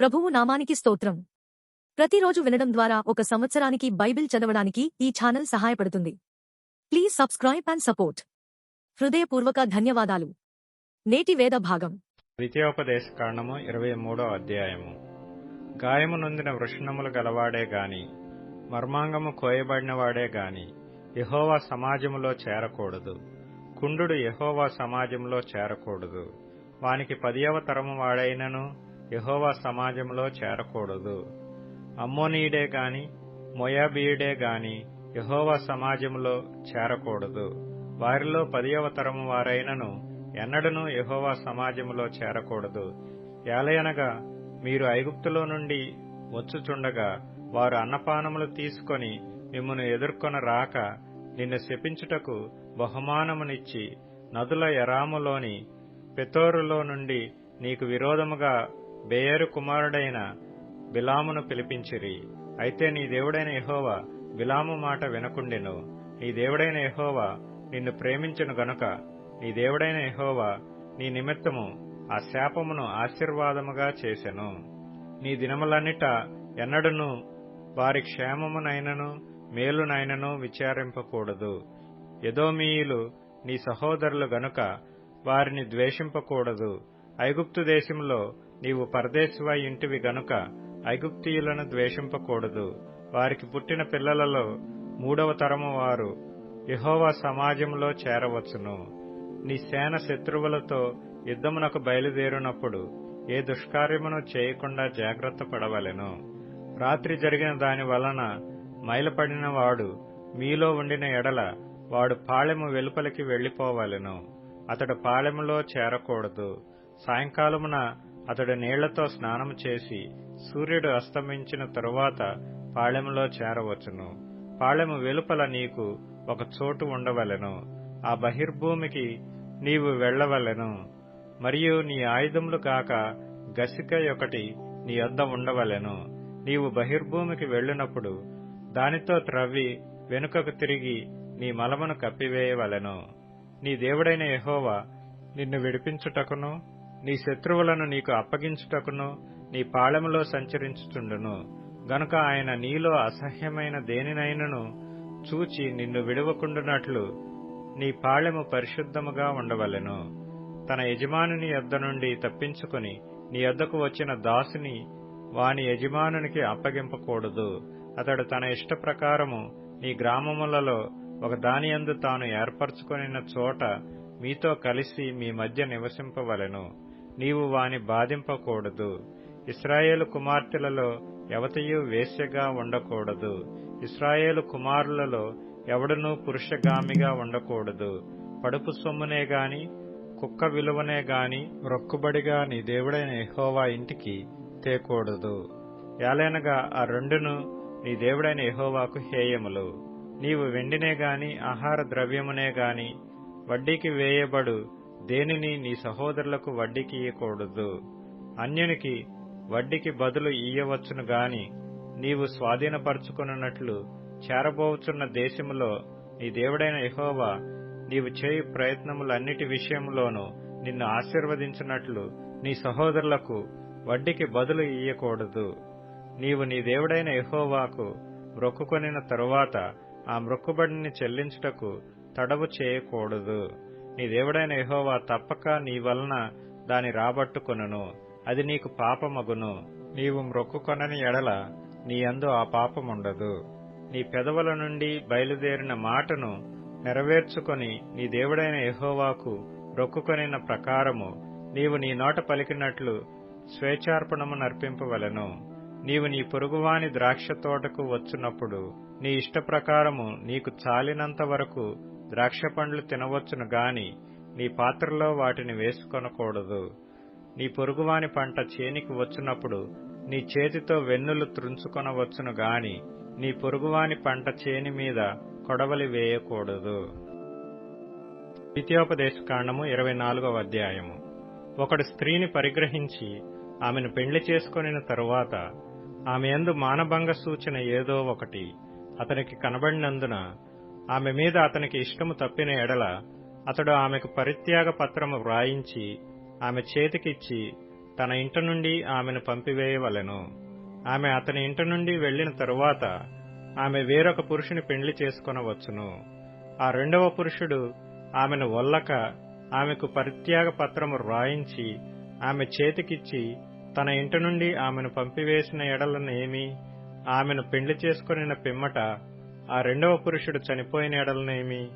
ప్రభువు నామానికి స్తోత్రం. ప్రతిరోజు వినడం ద్వారా ఒక సంవత్సరానికి బైబిల్ చదవడానికి ఈ ఛానల్ సహాయపడుతుంది. Please subscribe and support. హృదయపూర్వక ధన్యవాదాలు. నేటి వేద భాగం. ద్వితీయోపదేశ కాండము ఇరవై మూడో అధ్యాయము. గాయము నొందిన వృషణములు గలవాడే గాని మర్మాంగము కోయబడినవాడే గాని యహోవా సమాజములో చేరకూడదు. కుండు యహోవా సమాజంలో చేరకూడదు. వానికి పదియవ తరము వాడైనను యహోవా సమాజంలో చేరకూడదు. అమ్మోనీయుడే గాని మొయాబీయుడే గాని యహోవా సమాజంలో చేరకూడదు. వారిలో పదియవ తరము వారైనను ఎన్నడను యహోవా సమాజంలో చేరకూడదు. ఏలయనగా మీరు ఐగుప్తులో నుండి వచ్చుచుండగా వారు అన్నపానములు తీసుకొని మిమ్మను ఎదుర్కొన రాక నిన్ను శపించుటకు బహుమానమునిచ్చి నదుల ఎరాములోని పెతోరులో నుండి నీకు విరోధముగా బేయరు కుమారుడైన బిలామును పిలిపించిరి. అయితే నీ దేవుడైన యెహోవా బిలాము మాట వినకుండెను. నీ దేవుడైన యెహోవా నిన్ను ప్రేమించను గనుక. నీ దేవుడైన యెహోవా నీ నిమిత్తము ఆ శాపమును ఆశీర్వాదముగా చేసెను. నీ దినములన్నిట ఎన్నడను వారి క్షేమమునైనను మేలునైనను విచారింపకూడదు. ఎదోమీయులు నీ సహోదరులు గనుక వారిని ద్వేషింపకూడదు. ఐగుప్తు దేశంలో నీవు పరదేశివై ఇంటివి గనుక ఐగుప్తీయులను ద్వేషింపకూడదు. వారికి పుట్టిన పిల్లలలో మూడవ తరము వారు యహోవా సమాజంలో చేరవచ్చును. నీ సేన శత్రువులతో యుద్ధమునకు బయలుదేరినప్పుడు ఏ దుష్కార్యమును చేయకుండా జాగ్రత్త పడవలెను. రాత్రి జరిగిన దాని వలన మైలపడిన వాడు మీలో ఉండిన ఎడల వాడు పాళెము వెలుపలికి వెళ్ళిపోవలెను అతడు పాళెములో చేరకూడదు. సాయంకాలమున అతడు నీళ్ళతో స్నానము చేసి సూర్యుడు అస్తమించిన తరువాత పాళెములో చేరవచ్చును. పాళెము వెలుపల నీకు ఒక చోటు ఉండవలెను. ఆ బహిర్భూమికి నీవు వెళ్ళవలెను మరియు నీ ఆయుధములు కాక గసిక ఒకటి నీ వద్ద ఉండవలెను. నీవు బహిర్భూమికి వెళ్ళినప్పుడు దానితో త్రవ్వి వెనుకకు తిరిగి నీ మలమును కప్పివేయవలెను. నీ దేవుడైన యహోవా నిన్ను విడిపించుటకును నీ శత్రువులను నీకు అప్పగించుటకును నీ పాళెములో సంచరించుచుండును. గనుక ఆయన నీలో అసహ్యమైన దేనినైనను చూచి నిన్ను విడవకుండునట్లు నీ పాళెము పరిశుద్ధముగా ఉండవలెను. తన యజమానుని యొద్ద నుండి తప్పించుకుని నీ యొద్దకు వచ్చిన దాసుని వాని యజమానునికి అప్పగింపకూడదు. అతడు తన ఇష్ట ప్రకారము నీ గ్రామములలో ఒక దానియందు తాను ఏర్పరచుకొనిన చోట మీతో కలిసి మీ మధ్య నివసింపవలెను. నీవు వాని బాధింపకూడదు. ఇస్రాయేలు కుమార్తెలలో ఎవతయు వేశ్యగా ఉండకూడదు. ఇస్రాయేలు కుమారులలో ఎవడనూ పురుషగామిగా ఉండకూడదు. పడుపు సొమ్మునే గాని కుక్క విలువనే గాని రొక్కుబడిగా నీ దేవుడైన ఎహోవా ఇంటికి తేకూడదు. ఏలైనగా ఆ రెండును నీ దేవుడైన ఎహోవాకు హేయములు. నీవు వెండినే గాని ఆహార ద్రవ్యమునే గాని వడ్డీకి వేయబడు దేనిని నీ సహోదరులకు వడ్డీకి ఇయ్యకూడదు అన్యునికి వడ్డీకి బదులు ఇయ్యవచ్చును గాని నీవు స్వాధీనపరుచుకున్నట్లు చేరబోచున్న దేశములో నీ దేవుడైన యహోవా నీవు చేయు ప్రయత్నములన్నిటి విషయంలోనూ నిన్ను ఆశీర్వదించినట్లు నీ సహోదరులకు వడ్డీకి బదులు ఇయ్యకూడదు. నీవు నీ దేవుడైన యహోవాకు మ్రొక్కుకొనిన తరువాత ఆ మ్రొక్కుబడిని చెల్లించుటకు తడవు చేయకూడదు. నీ దేవుడైన యహోవా తప్పక నీ వలన దాని రాబట్టుకొనును. అది నీకు పాపమగును. నీవు మ్రొక్కుకొనని ఎడల నీ అందు ఆ పాపముండదు. నీ పెదవుల నుండి బయలుదేరిన మాటను నెరవేర్చుకొని నీ దేవుడైన యహోవాకు రొక్కుకొనిన ప్రకారము నీవు నీ నోట పలికినట్లు స్వేచ్ఛార్పణము నర్పింపవలను. నీవు నీ పొరుగువాని ద్రాక్ష తోటకు వచ్చినప్పుడు నీ ఇష్ట ప్రకారము నీకు చాలినంత వరకు ద్రాక్ష పండ్లు తినవచ్చును గాని నీ పాత్రలో వాటిని వేసుకొనకూడదు. నీ పొరుగువాని పంట చేనికి వచ్చినప్పుడు నీ చేతితో వెన్నులు త్రుంచుకొనవచ్చును గాని నీ పొరుగువాని పంట చేని మీద కొడవలి వేయకూడదు. ద్వితీయోపదేశకాండము ఇరవై నాలుగవ అధ్యాయము. ఒకడు స్త్రీని పరిగ్రహించి ఆమెను పెళ్ళి చేసుకొనిన తరువాత ఆమె యందు మానభంగ సూచన ఏదో ఒకటి అతనికి కనబడినందున ఆమె మీద అతనికి ఇష్టము తప్పిన ఎడల అతడు ఆమెకు పరిత్యాగ పత్రము వ్రాయించి ఆమె చేతికిచ్చి తన ఇంట నుండి ఆమెను పంపివేయవలెను. ఆమె అతని ఇంట నుండి వెళ్ళిన తరువాత ఆమె వేరొక పురుషుని పెండ్లి చేసుకొనవచ్చును. ఆ రెండవ పురుషుడు ఆమెను వల్లక ఆమెకు పరిత్యాగ పత్రము రాయించి ఆమె చేతికిచ్చి తన ఇంట నుండి ఆమెను పంపివేసిన ఎడలనేమి ఆమెను పెండ్లి చేసుకొనిన పిమ్మట ఆ రెండవ పురుషుడు చనిపోయిన ఎడలనేమి?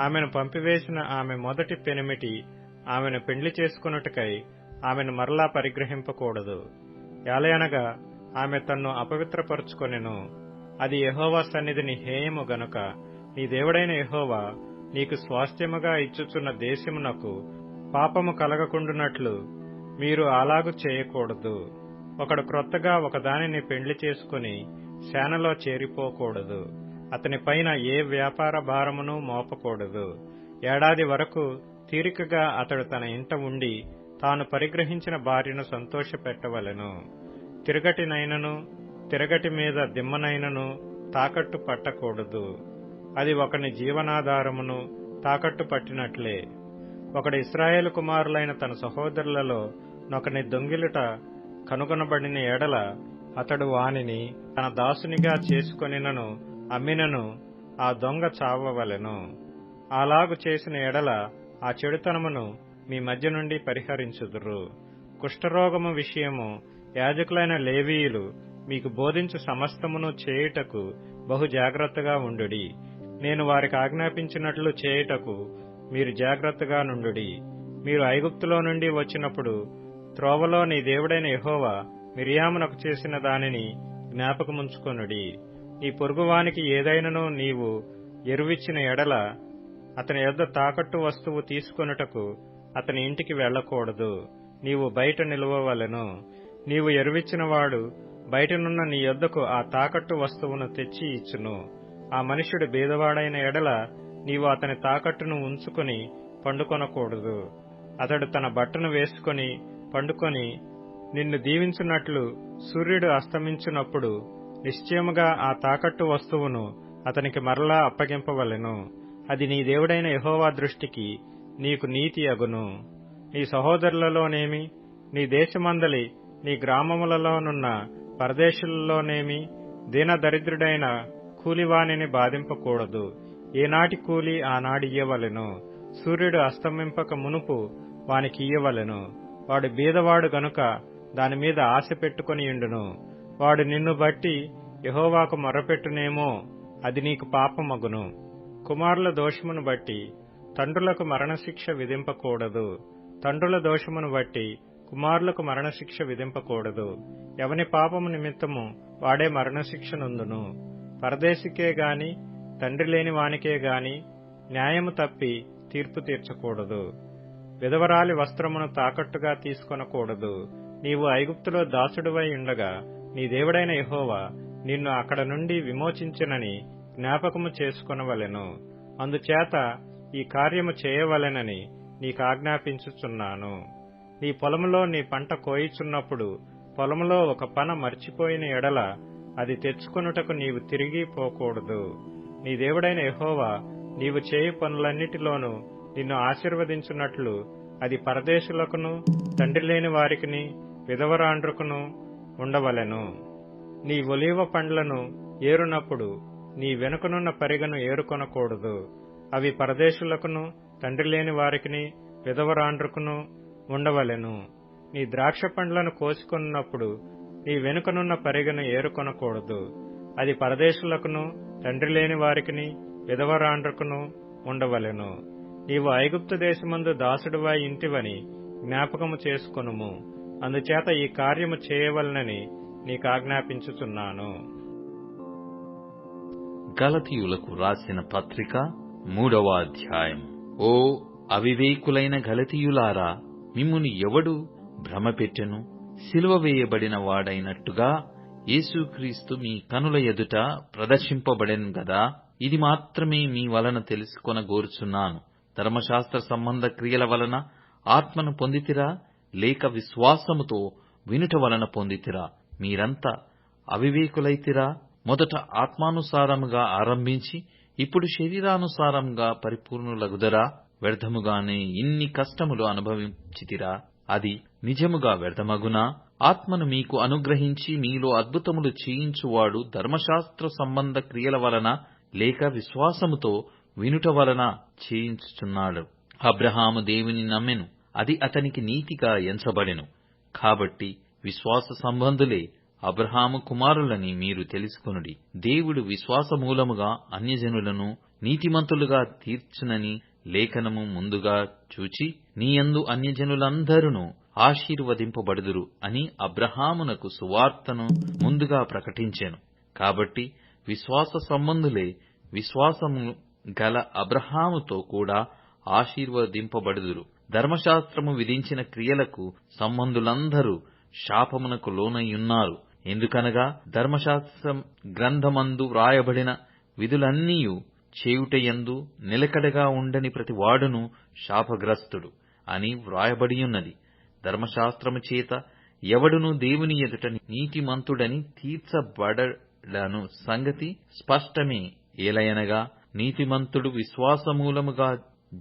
ఆమెను పంపివేసిన ఆమె మొదటి పెనిమిటి ఆమెను పెండ్లి చేసుకున్నట్టుకై ఆమెను మరలా పరిగ్రహింపకూడదు. ఎలయనగా ఆమె తన్ను అపవిత్రపరుచుకొనెను. అది యహోవా సన్నిధిని హేయము గనుక. నీ దేవుడైన యహోవా నీకు స్వాస్థ్యముగా ఇచ్చుచున్న దేశమునకు పాపము కలగకుండునట్లు మీరు అలాగు చేయకూడదు. ఒకడు క్రొత్తగా ఒకదానిని పెండ్లి చేసుకుని శానలో చేరిపోకూడదు. అతని పైన ఏ వ్యాపార భారమును మోపకూడదు. ఏడాది వరకు తీరికగా అతడు తన ఇంట ఉండి తాను పరిగ్రహించిన భార్యను సంతోషపెట్టవలెను. తిరగటినైనను తిరగటి మీద దిమ్మనైనను తాకట్టు పట్టకూడదు. అది ఒకని జీవనాధారమును తాకట్టు పట్టినట్లే. ఒకడు ఇస్రాయేల్ కుమారులైన తన సహోదరులలో నొకని దొంగిలుట కనుగొనబడిన ఎడల అతడు వానిని తన దాసునిగా చేసుకొనినను అమ్మినను ఆ దొంగ చావవలెను. అలాగు చేసిన ఎడల ఆ చెడుతనమును మీ మధ్య నుండి పరిహరించుదురు. కుష్ఠరోగము విషయము యాజకులైన లేవీయులు మీకు బోధించు సమస్తమును చేయుటకు బహు జాగ్రత్తగా ఉండుడి. నేను వారికి ఆజ్ఞాపించినట్లు చేయుటకు మీరు జాగ్రత్తగా నుండుడి. మీరు ఐగుప్తులో నుండి వచ్చినప్పుడు త్రోవలో నీ దేవుడైన యహోవా మిరియామునకు చేసిన దానిని జ్ఞాపకముంచుకొనుడి. నీ పొరుగువానికి ఏదైనను నీవు ఎరువిచ్చిన ఎడల అతని యొద్ద తాకట్టు వస్తువు తీసుకొనుటకు అతని ఇంటికి వెళ్ళకూడదు. నీవు బయట నిలువవలెను. నీవు ఎరువిచ్చినవాడు బయటనున్న నీ యొద్దకు ఆ తాకట్టు వస్తువును తెచ్చి ఇచ్చును. ఆ మనుష్యుడు బీదవాడైన ఎడల నీవు అతని తాకట్టును ఉంచుకుని పండుకొనకూడదు. అతడు తన బట్టను వేసుకొని పండుకొని నిన్ను దీవించున్నట్లు సూర్యుడు అస్తమించినప్పుడు నిశ్చయముగా ఆ తాకట్టు వస్తువును అతనికి మరలా అప్పగింపవలెను. అది నీ దేవుడైన యహోవా దృష్టికి నీకు నీతి అగును. నీ సహోదరులలోనేమి నీ దేశమందలి నీ గ్రామములలోనున్న పరదేశులలోనేమి దీనదరిద్రుడైన కూలివాణిని బాధింపకూడదు. ఏనాటి కూలి ఆనాడియ్యవలెను సూర్యుడు అస్తమింపక మునుపు వానికి ఇయ్యవలెను. వాడు బీదవాడు గనుక దానిమీద ఆశ పెట్టుకొనియుండును వాడు నిన్ను బట్టి యహోవాకు మొరపెట్టునేమో అది నీకు పాపమగును. కుమారుల దోషమును బట్టి తండ్రులకు మరణశిక్ష విధింపకూడదు. తండ్రుల దోషమును బట్టి కుమారులకు మరణశిక్ష విధింపకూడదు. ఎవని పాపము నిమిత్తము వాడే మరణశిక్షనుందును పరదేశికే గాని తండ్రి లేని వానికే గాని న్యాయము తప్పి తీర్పు తీర్చకూడదు. విధవరాలి వస్త్రమును తాకట్టుగా తీసుకొనకూడదు. నీవు ఐగుప్తులో దాసుడువై ఉండగా నీ దేవుడైన యహోవా నిన్ను అక్కడ నుండి విమోచించినని జ్ఞాపకము చేసుకొనవలెను. అందుచేత ఈ కార్యము చేయవలెనని నీకు ఆజ్ఞాపించుచున్నాను నీ పొలములో నీ పంట కోయిచున్నప్పుడు పొలములో ఒక పన మర్చిపోయిన ఎడల అది తెచ్చుకొనుటకు నీవు తిరిగి పోకూడదు. నీ దేవుడైన యహోవా నీవు చేయు పనులన్నిటిలోనూ నిన్ను ఆశీర్వదించున్నట్లు అది పరదేశులకును తండ్రి లేని వారికిని విధవరాండ్రుకును ఉండవలెను. నీ ఒలీవ పండ్లను ఏరునప్పుడు నీ వెనుకనున్న పరిగను ఏరుకొనకూడదు. అవి పరదేశులకును తండ్రి లేని వారికిని విధవరాండ్రుకును ఉండవలెను. నీ ద్రాక్ష పండ్లను కోసుకున్నప్పుడు నీ వెనుకనున్న పరిగను ఏరుకొనకూడదు. అది పరదేశులకును తండ్రి లేని వారికిని విధవరాండ్రుకును ఉండవలెను. నీవు ఐగుప్తు దేశమందు దాసుడువై ఇంటివని జ్ఞాపకము చేసుకొనుము. అందుచేత ఈ కార్యము చేయవలనని నీకాజ్ఞాపించుచున్నాను. గలతీయులకు రాసిన పత్రిక మూడవ అధ్యాయం. ఓ అవివేకులైన గలతీయులారా మిమ్ముని ఎవడు భ్రమపెట్టెను? సిలువ వేయబడిన వాడైనట్టుగా యేసుక్రీస్తు మీ కనుల ఎదుట ప్రదర్శింపబడెను గదా? ఇది మాత్రమే మీ వలన తెలుసుకొనగోరుచున్నాను. ధర్మశాస్త్ర సంబంధ క్రియల వలన ఆత్మను పొందితిరా? లేక విశ్వాసముతో వినుట వలన పొందితిరా. మీరంతా అవివేకులైతిరా. మొదట ఆత్మానుసారముగా ఆరంభించి ఇప్పుడు శరీరానుసారంగా పరిపూర్ణులగుదరా. వ్యర్థముగానే ఇన్ని కష్టములు అనుభవించితిరా. అది నిజముగా వ్యర్థమగునా? ఆత్మను మీకు అనుగ్రహించి మీలో అద్భుతములు చేయించువాడు ధర్మశాస్త్ర సంబంధ క్రియల వలన లేక విశ్వాసముతో వినుట వలన చేయించుచున్నాడు. అబ్రహాము దేవుని నమ్మెను. అది అతనికి నీతిగా ఎంచబడెను. కాబట్టి విశ్వాస సంబంధులే అబ్రహాము కుమారులని మీరు తెలుసుకొనుడి. దేవుడు విశ్వాస మూలముగా అన్యజనులను నీతిమంతులుగా తీర్చునని లేఖనము ముందుగా చూచి నీయందు అన్యజనులందరూ ఆశీర్వదింపబడుదురు అని అబ్రహామునకు సువార్తను ముందుగా ప్రకటించాను. కాబట్టి విశ్వాస సంబంధులే విశ్వాసము గల అబ్రహాముతో కూడా ఆశీర్వదింపబడుదురు. ధర్మశాస్త్రము విధించిన క్రియలకు సంబంధులందరూ శాపమునకు లోనయ్యున్నారు. ఎందుకనగా ధర్మశాస్త్రం గ్రంథమందు వ్రాయబడిన విధులన్నీయు చేయుటయందు నిలకడగా ఉండని ప్రతి వాడును శాపగ్రస్తుడు అని వ్రాయబడియున్నది. ధర్మశాస్త్రము చేత ఎవడును దేవుని ఎదుట నీతిమంతుడని తీర్చబడను సంగతి స్పష్టమే. ఏలయనగా నీతిమంతుడు విశ్వాసమూలముగా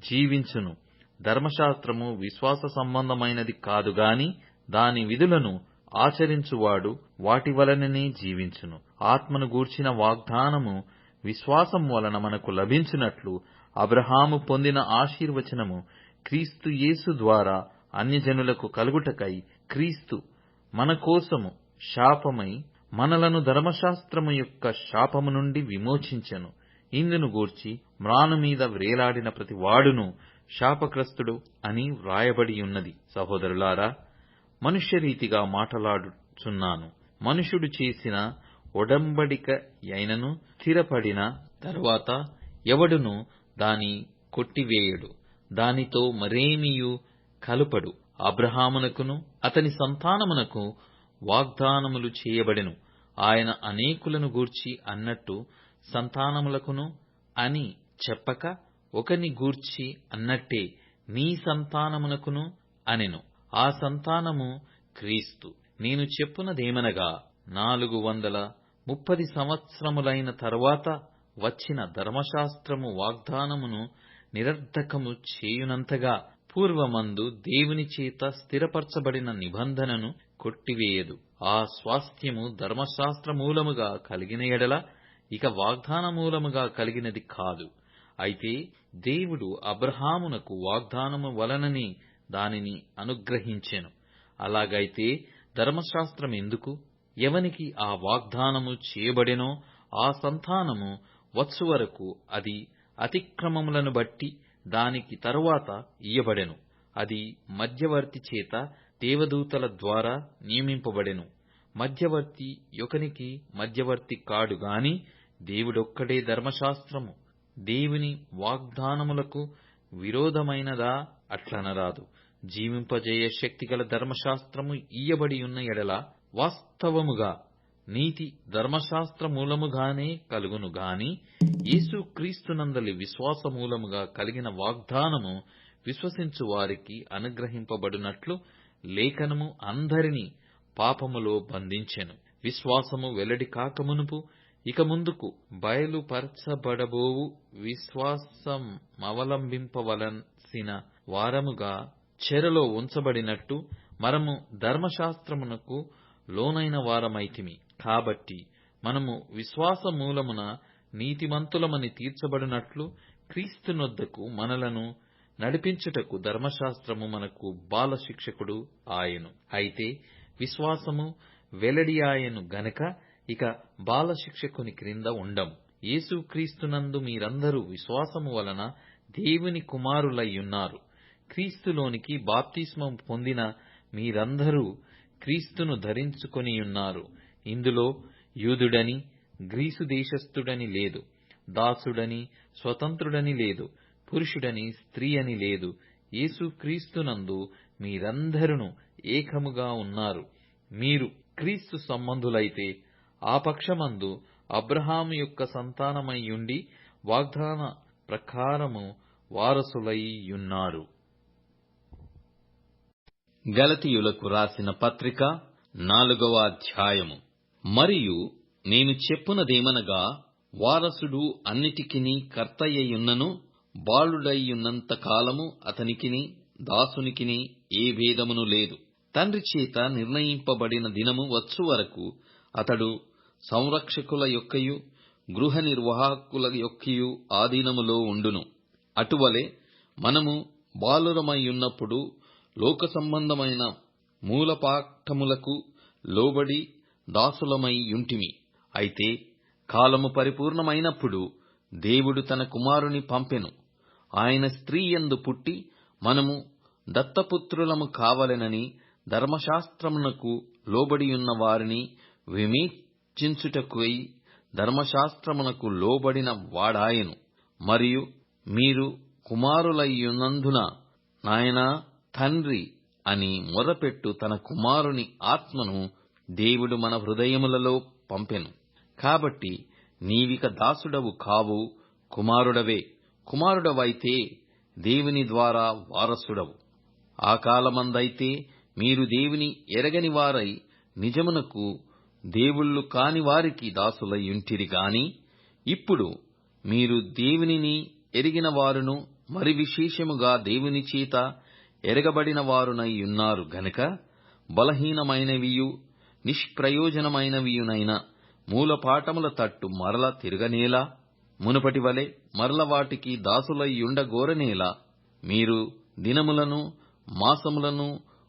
జీవించును. ధర్మశాస్త్రము విశ్వాస సంబంధమైనది కాదుగాని దాని విధులను ఆచరించువాడు వాటి వలననే జీవించును. ఆత్మను గూర్చిన వాగ్దానము విశ్వాసం వలన మనకు లభించినట్లు అబ్రహాము పొందిన ఆశీర్వచనము క్రీస్తు యేసు ద్వారా అన్యజనులకు కలుగుటకై క్రీస్తు మన కోసము శాపమై మనలను ధర్మశాస్త్రము యొక్క శాపము నుండి విమోచించెను. ఇందును గూర్చి మ్రాను మీద వ్రేలాడిన ప్రతి వాడును శాపగ్రస్తుడు అని వ్రాయబడి ఉన్నది. సహోదరులారా మనుష్యరీతిగా మాట్లాడుచున్నాను. మనుషుడు చేసిన ఒడంబడిక అయినను స్థిరపడిన తరువాత ఎవడును దాని కొట్టివేయడు? దానితో మరేమియు కలుపడు. అబ్రహామునకును అతని సంతానమునకు వాగ్దానములు చేయబడెను. ఆయన అనేకులను గూర్చి అన్నట్టు సంతానములకును అని చెప్పక ఒకని గూర్చి అన్నట్టే నీ సంతానమునకును అనెను. ఆ సంతానము క్రీస్తు. నేను చెప్పునదేమనగా నాలుగు వందల ముప్పది సంవత్సరములైన తరువాత వచ్చిన ధర్మశాస్త్రము వాగ్దానమును నిరర్ధకము చేయునంతగా పూర్వమందు దేవుని చేత స్థిరపరచబడిన నిబంధనను కొట్టివేయదు. ఆ స్వాస్థ్యము ధర్మశాస్త్రమూలముగా కలిగిన ఎడల ఇక వాగ్దాన మూలముగా కలిగినది కాదు. అయితే దేవుడు అబ్రహామునకు వాగ్దానము వలననే దానిని అనుగ్రహించెను. అలాగైతే ధర్మశాస్త్రం ఎందుకు? ఎవనికి ఆ వాగ్దానము చేయబడెనో ఆ సంతానము వచ్చు వరకు అది అతిక్రమములను బట్టి దానికి తరువాత ఇయ్యబడెను. అది మధ్యవర్తి చేత దేవదూతల ద్వారా నియమింపబడెను. మధ్యవర్తి యొకనికి మధ్యవర్తి కాడు గాని దేవుడొక్కడే ధర్మశాస్త్రము. దేవుని వాగ్దానములకు విరోధమైనదా? అట్లనరాదు. జీవింపజేయ శక్తిగల ధర్మశాస్త్రము ఇయ్యబడి ఉన్న ఎడల వాస్తవముగా నీతి ధర్మశాస్త్ర మూలముగానే కలుగును గాని యేసుక్రీస్తునందలి విశ్వాసమూలముగా విశ్వాస మూలముగా కలిగిన వాగ్దానము విశ్వసించు వారికి అనుగ్రహింపబడినట్లు లేఖనము అందరినీ పాపములో బంధించెను. విశ్వాసము వెల్లడి కాకమునుపు ఇక ముందుకు బయలుపరచబడబోవు విశ్వాసమవలంబింపవలసిన వారముగా చెరలో ఉంచబడినట్టు మనము ధర్మశాస్త్రమునకు లోనైన వారమైతిమి. కాబట్టి మనము విశ్వాస మూలమున నీతిమంతులమని తీర్చబడినట్లు క్రీస్తునొద్దకు మనలను నడిపించుటకు ధర్మశాస్త్రము మనకు బాల శిక్షకుడు ఆయను. అయితే విశ్వాసము వెల్లడియాయను గనక ఇక బాల శిక్షకుని క్రింద ఉండం. యేసుక్రీస్తునందు మీరందరూ విశ్వాసము వలన దేవుని కుమారులయ్యున్నారు. క్రీస్తులోనికి బాప్తిస్మం పొందిన మీరందరూ క్రీస్తును ధరించుకొనియున్నారు. ఇందులో యూదుడని గ్రీసు దేశస్థుడని లేదు. దాసుడని స్వతంత్రుడని లేదు. పురుషుడని స్త్రీ అని లేదు. యేసుక్రీస్తునందు మీరందరును మీరందరూ ఏకముగా ఉన్నారు. మీరు క్రీస్తు సంబంధులైతే ఆ పక్షమందు అబ్రహాము యొక్క సంతానమైయుండి వాగ్దాన ప్రకారము వారసులయ్యున్నారు గలతీయులకు రాసిన పత్రిక నాలుగవ అధ్యాయము. మరియు నేను చెప్పునదేమనగా వారసుడు అన్నిటికిని కర్తయ్యున్నను బాలుడయ్యున్నంత కాలము అతనికిని దాసునికిని ఏ భేదమును లేదు. తండ్రి చేత నిర్ణయింపబడిన దినము వచ్చు వరకు అతడు సంరక్షకుల యొక్కయు గృహ నిర్వాహకుల యొక్కయు ఆధీనములో ఉండును. అటువలే మనము బాలురమయ్యున్నప్పుడు లోక సంబంధమైన మూలపాఠములకు లోబడి దాసులమై యుంటిమి అయితే కాలము పరిపూర్ణమైనప్పుడు దేవుడు తన కుమారుని పంపెను. ఆయన స్త్రీ యందు పుట్టి మనము దత్తపుత్రులము కావలెనని ధర్మశాస్త్రమునకు లోబడియున్న వారిని విమేచించుటకై ధర్మశాస్త్రమునకు లోబడిన వాడాయను. మరియు మీరు కుమారులయ్యున్నందున నాయనా తండ్రి అని మొరపెట్టు తన కుమారుని ఆత్మను దేవుడు మన హృదయములలో పంపెను. కాబట్టి నీవిక దాసుడవు కావు కుమారుడవే. కుమారుడవైతే దేవుని ద్వారా వారసుడవు. ఆ కాలమందైతే మీరు దేవుని ఎరగని వారై నిజమునకు దేవుళ్ళు కాని వారికి దాసులయ్యుంటిరి గాని ఇప్పుడు మీరు దేవునిని ఎరిగిన వారును మరి విశేషముగా దేవుని చేత ఎరగబడిన వారునై ఉన్నారు గనుక బలహీనమైనవియు నిష్ప్రయోజనమైనవియునైన మూలపాఠముల తట్టు మరల తిరగనేలా మునుపటి వలె మరల వాటికి దాసులయ్యుండగోరనేలా మీరు దినములను మాసములను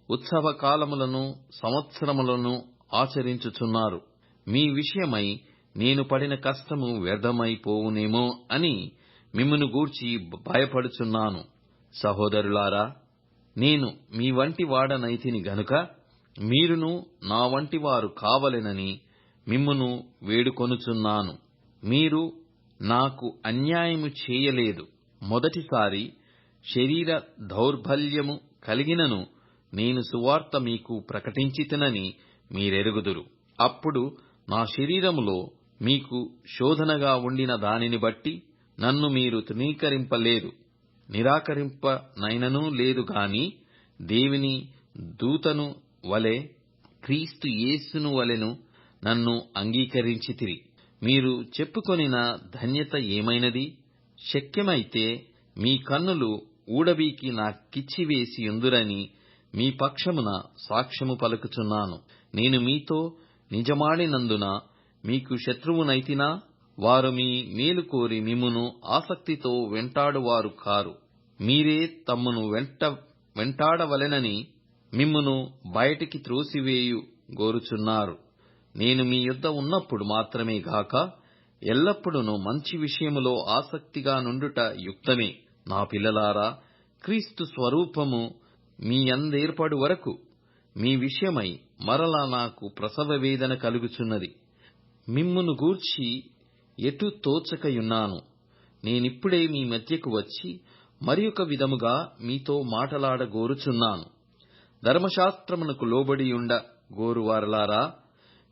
ఉత్సవ కాలములను సంవత్సరములను ఆచరించుచున్నారు. మీ విషయమై నేను పడిన కష్టము వ్యర్థమైపోవునేమో అని మిమ్మను గూర్చి భయపడుచున్నాను. సహోదరులారా నేను మీ వంటి వాడనైతిని గనుక మీరును నా వంటి వారు కావలెనని మిమ్మును వేడుకొనుచున్నాను. మీరు నాకు అన్యాయము చేయలేదు. మొదటిసారి శరీర దౌర్బల్యము కలిగినను నేను సువార్త మీకు ప్రకటించితినని మీరెరుగుదురు. అప్పుడు నా శరీరములో మీకు శోధనగా ఉండిన దానిని బట్టి నన్ను మీరు తృణీకరింపలేదు నిరాకరింపనైననూ లేదు గాని దేవుని దూతను వలె క్రీస్తు యేసును వలెను నన్ను అంగీకరించితిరి. మీరు చెప్పుకొనిన ధన్యత ఏమైనది? శక్యమైతే మీ కన్నులు ఊడబీకి నాకిచ్చివేసి ఉందురని మీ పక్షమున సాక్ష్యము పలుకుచున్నాను. నేను మీతో నిజమాడినందున మీకు శత్రువునైతినా వారు మీ మేలు కోరి మిమ్మును ఆసక్తితో వెంటాడువారు కారు. మీరే తమ్మును వెంట వెంటాడవలెనని మిమ్మును బయటికి త్రోసివేయు గోరుచున్నారు. నేను మీ యొద్ద ఉన్నప్పుడు మాత్రమే గాక ఎల్లప్పుడూ మంచి విషయములో ఆసక్తిగా నుండుట యుక్తమే. నా పిల్లలారా క్రీస్తు స్వరూపము మీ అందేర్పడు వరకు మీ విషయమై మరలా నాకు ప్రసవ వేదన కలుగుచున్నది. మిమ్మును గూర్చి ఎటు తోచకయున్నాను. నేనిప్పుడే మీ మధ్యకు వచ్చి మరి ఒక విధముగా మీతో మాటలాడగోరుచున్నాను. ధర్మశాస్త్రమునకు లోబడియుండ గోరువారలారా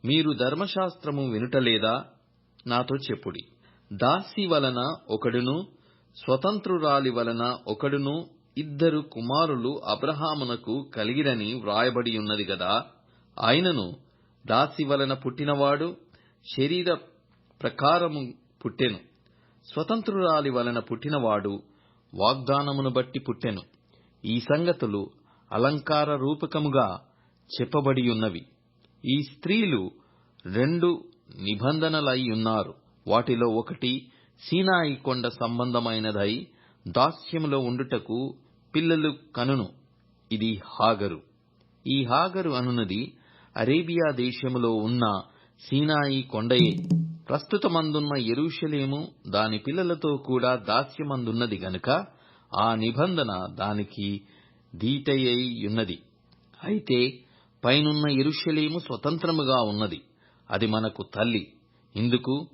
మీరు ధర్మశాస్త్రము వినుటలేదా? నాతో చెప్పుడి. దాసి వలన ఒకడును స్వతంత్రురాలి వలన ఒకడును ఇద్దరు కుమారులు అబ్రహామునకు కలిగిరని వ్రాయబడి ఉన్నది గదా? ఆయనను దాసి వలన పుట్టినవాడు శరీర ప్రకారము పుట్టెను. స్వతంత్రురాలి వలన పుట్టినవాడు వాగ్దానమును బట్టి పుట్టెను. ఈ సంగతులు అలంకార రూపకముగా చెప్పబడి ఉన్నవి ఈ స్త్రీలు రెండు నిబంధనలై ఉన్నారు వాటిలో ఒకటి సీనాయి కొండ సంబంధమైనదై దాస్యములో ఉండుటకు పిల్లలు కనును. ఇది హాగరు. ఈ హాగరు అనునది అరేబియా దేశములో ఉన్న సీనాయి కొండయే. ప్రస్తుతమందున్న ఎరుషలేము దాని పిల్లలతో కూడా దాస్యమందున్నది గనుక ఆ నిబంధన దానికి దీటయ్యున్నది అయితే పైనున్న ఎరుషలేము స్వతంత్రముగా ఉన్నది. అది మనకు తల్లి. ఇందుకు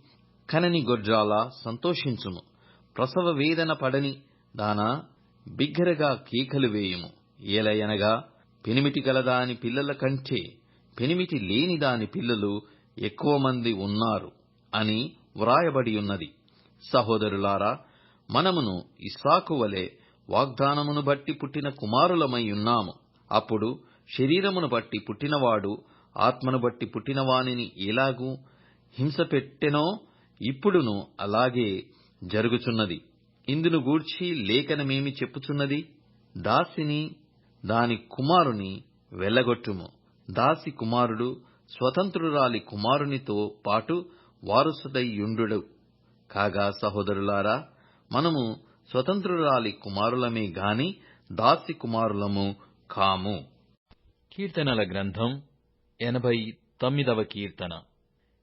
కనని గొడ్రాల సంతోషించుము. ప్రసవ వేదన పడని దానా బిగ్గరగా కేకలు వేయుము. ఏలయనగా పెనిమిటి గలదాని పిల్లల కంటే పెనిమిటి లేని దాని పిల్లలు ఎక్కువ మంది ఉన్నారు అని వ్రాయబడి ఉన్నది. సహోదరులారా మనమును ఇస్సాకు వలె వాగ్దానమును బట్టి పుట్టిన కుమారులమై ఉన్నాము. అప్పుడు శరీరమును బట్టి పుట్టినవాడు ఆత్మను బట్టి పుట్టినవానిని ఎలాగూ హింస పెట్టెనో ఇప్పుడును అలాగే జరుగుచున్నది. ఇందును గూర్చి లేఖనమేమి చెప్పుచున్నది? దాసిని దాని కుమారుని వెళ్ళగొట్టుము దాసి కుమారుడు స్వతంత్రురాలి కుమారునితో పాటు వారసుడైయుండు కాగా సహోదరులారా మనము స్వతంత్రురాలి కుమారులమే గాని దాసి కుమారులము కాము. కీర్తనల గ్రంథం ఎనభై తొమ్మిదవ కీర్తన.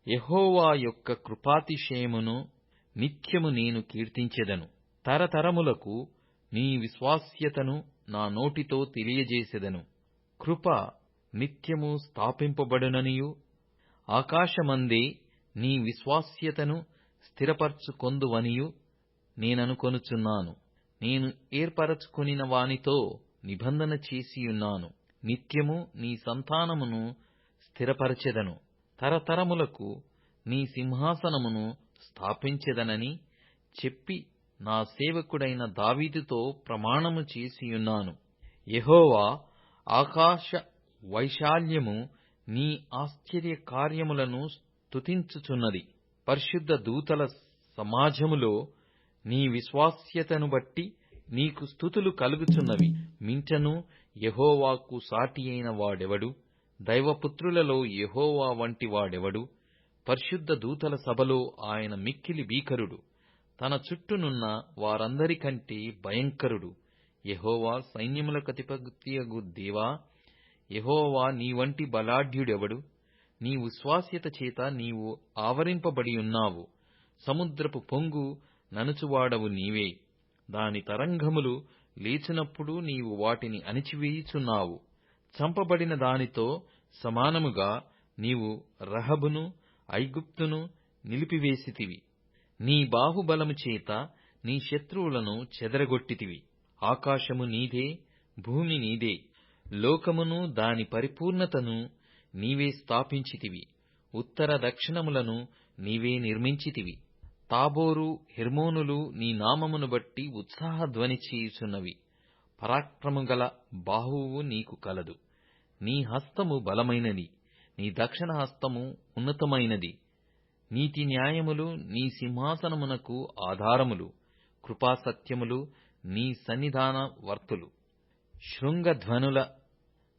యహోవా యొక్క కృపాతిశయమును నిత్యము నేను కీర్తించెదను. తరతరములకు నీ విశ్వాస్యతను నా నోటితో తెలియజేసెదను. కృప నిత్యము స్థాపింపబడుననియు. ఆకాశమందే నీ విశ్వాస్యతను స్థిరపరచుకొందువనియు నేననుకొనుచున్నాను. నేను ఏర్పరచుకొనిన వానితో నిబంధన చేసియున్నాను. నిత్యము నీ సంతానమును స్థిరపరచెదను. తరతరములకు నీ సింహాసనమును స్థాపించెదనని చెప్పి నా సేవకుడైన దావీదుతో ప్రమాణము చేసియున్నాను. యెహోవా ఆకాశ వైశాల్యము నీ ఆశ్చర్య కార్యములను స్తుతించుచున్నది. పరిశుద్ధ దూతల సమాజములో నీ విశ్వాస్యతను బట్టి నీకు స్థుతులు కలుగుచున్నవి. మించను యహోవాకు సాటి అయిన వాడెవడు? దైవపుత్రులలో యహోవా వంటి వాడెవడు? పరిశుద్ధ దూతల సభలో ఆయన మిక్కిలి భీకరుడు. తన చుట్టూనున్న వారందరికంటే భయంకరుడు. యెహోవా సైన్యములకధిపతియగు దేవా ఎహోవా నీ వంటి బలాఢ్యుడెవడు? నీ విశ్వాస్యత చేత నీవు ఆవరింపబడి ఉన్నావు సముద్రపు పొంగు ననుచువాడవు నీవే. దాని తరంగములు లేచినప్పుడు నీవు వాటిని అణిచివేయుచున్నావు. చంపబడిన దానితో సమానముగా నీవు రహబును ఐగుప్తును నిలిపివేసితివి. నీ బాహుబలము చేత నీ శత్రువులను చెదరగొట్టితివి. ఆకాశము నీదే భూమి నీదే. లోకమును దాని పరిపూర్ణతను నీవే స్థాపించితివి. ఉత్తర దక్షిణములను నీవే నిర్మించితివి. తాబోరు హెర్మోనులు నీ నామమును బట్టి ఉత్సాహధ్వని చేయుచున్నవి. పరాక్రమగల బాహువు నీకు కలదు. నీ హస్తము బలమైనది. నీ దక్షిణ హస్తము ఉన్నతమైనది. నీతి న్యాయములు నీ సింహాసనమునకు ఆధారములు. కృపాసత్యములు నీ సన్నిధాన వర్తులు. శృంగధ్వనుల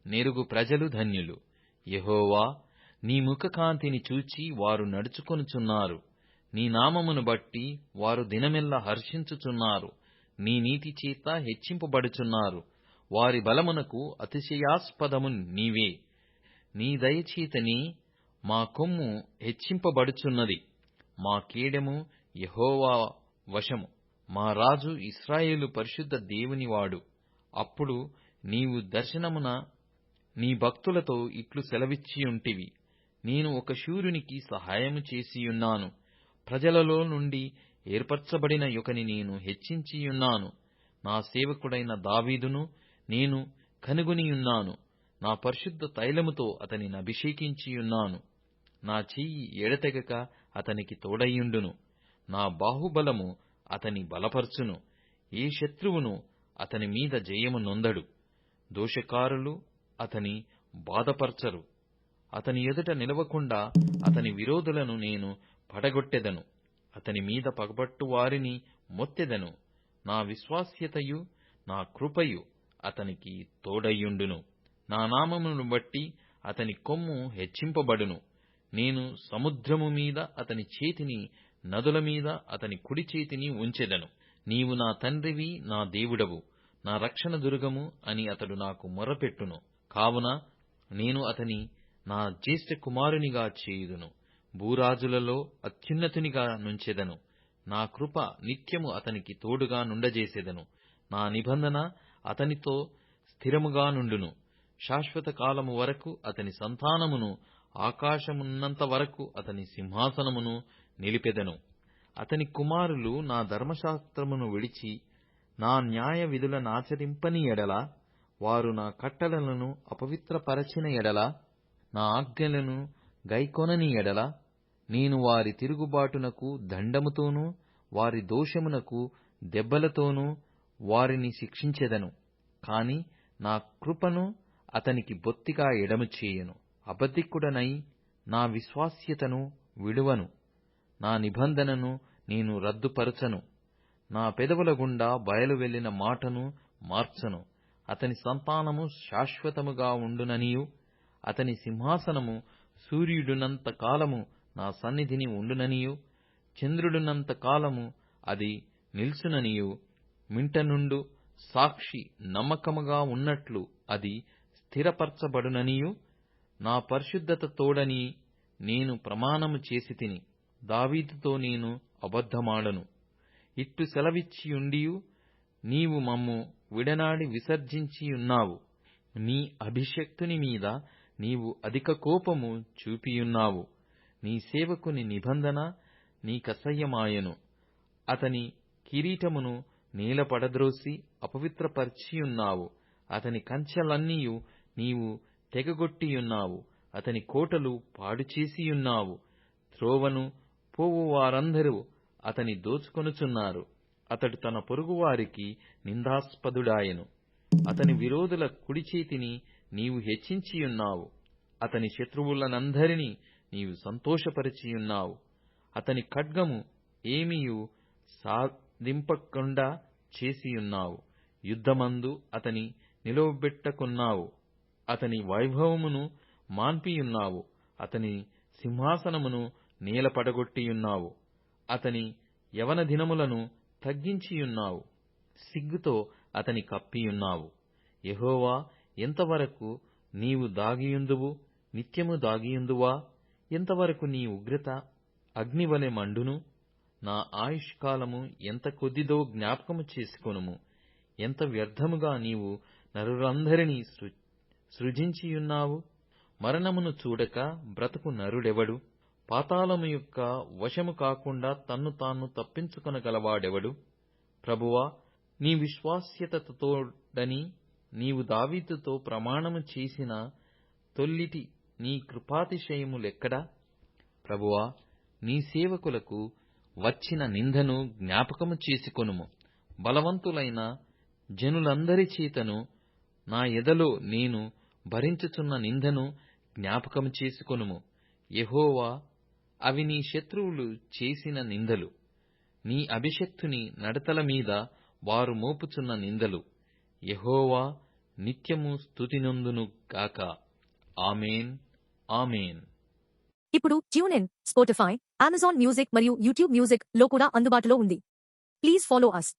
నెరుగు ప్రజలు ధన్యులు. యెహోవా నీ ముఖకాంతిని చూచి వారు నడుచుకొనుచున్నారు. నీ నామమును బట్టి వారు దినమెల్లా హర్షించుచున్నారు. నీ నీతి చేత హెచ్చింపబడుచున్నారు. వారి బలమునకు అతిశయాస్పదము నీవే. నీ దయచేతని మా కొమ్ము హెచ్చింపబడుచున్నది. మా కీడెము యహోవా వశము. మా రాజు ఇస్రాయేలు పరిశుద్ధ దేవునివాడు. అప్పుడు నీవు దర్శనమున నీ భక్తులతో ఇట్లు సెలవిచ్చియుంటివి నేను ఒక శూరునికి సహాయము చేసియున్నాను ప్రజలలో నుండి ఏర్పరచబడిన యొకని నేను హెచ్చించియున్నాను నా సేవకుడైన దావీదును నేను కనుగొనియున్నాను నా పరిశుద్ధ తైలముతో అతనిని అభిషేకించియున్నాను నా చెయ్యి ఎడతెగక అతనికి తోడయ్యుండును. నా బాహుబలము అతని బలపర్చును. ఏ శత్రువును అతని మీద జయము నొందడు. దోషకారులు అతని బాధపర్చరు. అతని ఎదుట నిలవకుండా అతని విరోధులను నేను పడగొట్టెదను. అతని మీద పగబట్టు వారిని మొత్తెదను. నా విశ్వాస్యతయు నా కృపయు అతనికి తోడయ్యుండును. నా నామమును బట్టి అతని కొమ్ము హెచ్చింపబడును. నేను సముద్రము మీద అతని చేతిని నదుల మీద అతని కుడి చేతిని ఉంచెదను. నీవు నా తండ్రివి నా దేవుడవు. నా రక్షణ దుర్గము అని అతడు నాకు మొరపెట్టును. కావున నేను అతని నా జ్యేష్ఠ కుమారునిగా చేయుదును. భూరాజులలో అత్యున్నతునిగా నుంచెదను. నా కృప నిత్యము అతనికి తోడుగా నుండజేసెదను. నా నిబంధన అతనితో స్థిరముగా నుండును. శాశ్వత కాలము వరకు అతని సంతానమును ఆకాశమున్నంత వరకు అతని సింహాసనమును నిలిపెదను. అతని కుమారులు నా ధర్మశాస్త్రమును విడిచి నా న్యాయ విధులనాచరింపని ఎడల వారు నా కట్టడలను అపవిత్రపరచిన ఎడల నా ఆజ్ఞలను గైకొనని ఎడల నేను వారి తిరుగుబాటునకు దండముతోనూ వారి దోషమునకు దెబ్బలతోనూ వారిని శిక్షించెదను. కాని నా కృపను అతనికి బొత్తిగా ఎడము చేయను. అబద్ధికుడనై నా విశ్వాస్యతను విడువను. నా నిబంధనను నేను రద్దుపరచను. నా పెదవుల గుండా బయలువెళ్ళిన మాటను మార్చను. అతని సంతానము శాశ్వతముగా ఉండుననియు అతని సింహాసనము సూర్యుడునంత కాలము నా సన్నిధిని ఉండుననియు చంద్రుడునంత కాలము అది నిల్చుననియు మింట నుండు సాక్షి నమ్మకముగా ఉన్నట్లు అది స్థిరపరచబడుననియు నా పరిశుద్ధత తోడని నేను ప్రమాణము చేసి తిని దావీదుతో నేను అబద్ధమాడను. ఇట్టు సెలవిచ్చియుండియు నీవు మమ్ము విడనాడి విసర్జించియున్నావు నీ అభిషక్తుని మీద నీవు అధిక కోపము చూపియున్నావు. నీ సేవకుని నిబంధన నీకసహ్యమాయెను. అతని కిరీటమును నీలపడద్రోసి అపవిత్రపర్చియున్నావు. అపవిత్రపరిచియున్నావు అతని కంచెలన్నీయు నీవు తెగగొట్టియున్నావు. అతని కోటలు పాడుచేసియున్నావు. త్రోవను పోవు వారందరూ అతని దోచుకొనుచున్నారు. అతడు తన పొరుగువారికి నిందాస్పదుడాయెను. అతని విరోధుల కుడి చేతిని నీవు హెచ్చించియున్నావు. అతని శత్రువులనందరినీ నీవు సంతోషపరిచియున్నావు. అతని ఖడ్గము ఏమియు సాధింపకుండా చేసియున్నావు. యుద్ధమందు అతని నిలవబెట్టకున్నావు. అతని వైభవమును మాన్పియున్నావు. అతని సింహాసనమును నేల పడగొట్టియున్నావు అతని యవన దినములను తగ్గించియున్నావు. సిగ్గుతో అతని కప్పియున్నావు. యహోవా ఎంతవరకు నీవు దాగియుందువు? నిత్యము దాగియుందువా? ఎంతవరకు నీ ఉగ్రత అగ్నివలె మండును? నా ఆయుష్కాలము ఎంత కొద్దిదో జ్ఞాపకము చేసుకొనుము. ఎంత వ్యర్థముగా నీవు నరులందరినీ సృ సృజించియున్నావు? మరణమును చూడక బ్రతుకు నరుడెవడు? పాతాళము యొక్క వశము కాకుండా తన్ను తాను తప్పించుకొనగలవాడెవడు? ప్రభువా నీ విశ్వాస్యతతోడని నీవు దావీదుతో ప్రమాణము చేసిన తొల్లిటి నీ కృపాతిశయములెక్కడా? ప్రభువా నీ సేవకులకు వచ్చిన నిందను జ్ఞాపకము చేసుకొనుము. బలవంతులైన జనులందరి చేతను నా ఎదలో నేను భరించుచున్న నిందను జ్ఞాపకము చేసుకొనుము. యహోవా అవి నీ శత్రువులు చేసిన నిందలు. నీ అభిషక్తుని నడతల మీద వారు మోపుచున్న నిందలు. యహోవా నిత్యము స్థుతినందును గాక. ఆమేన్. ఆమేన్. ఇప్పుడు ట్యూన్ స్పోటిఫై అమెజాన్ మ్యూజిక్ మరియు యూట్యూబ్ మ్యూజిక్లో కూడా అందుబాటులో ఉంది. Please follow us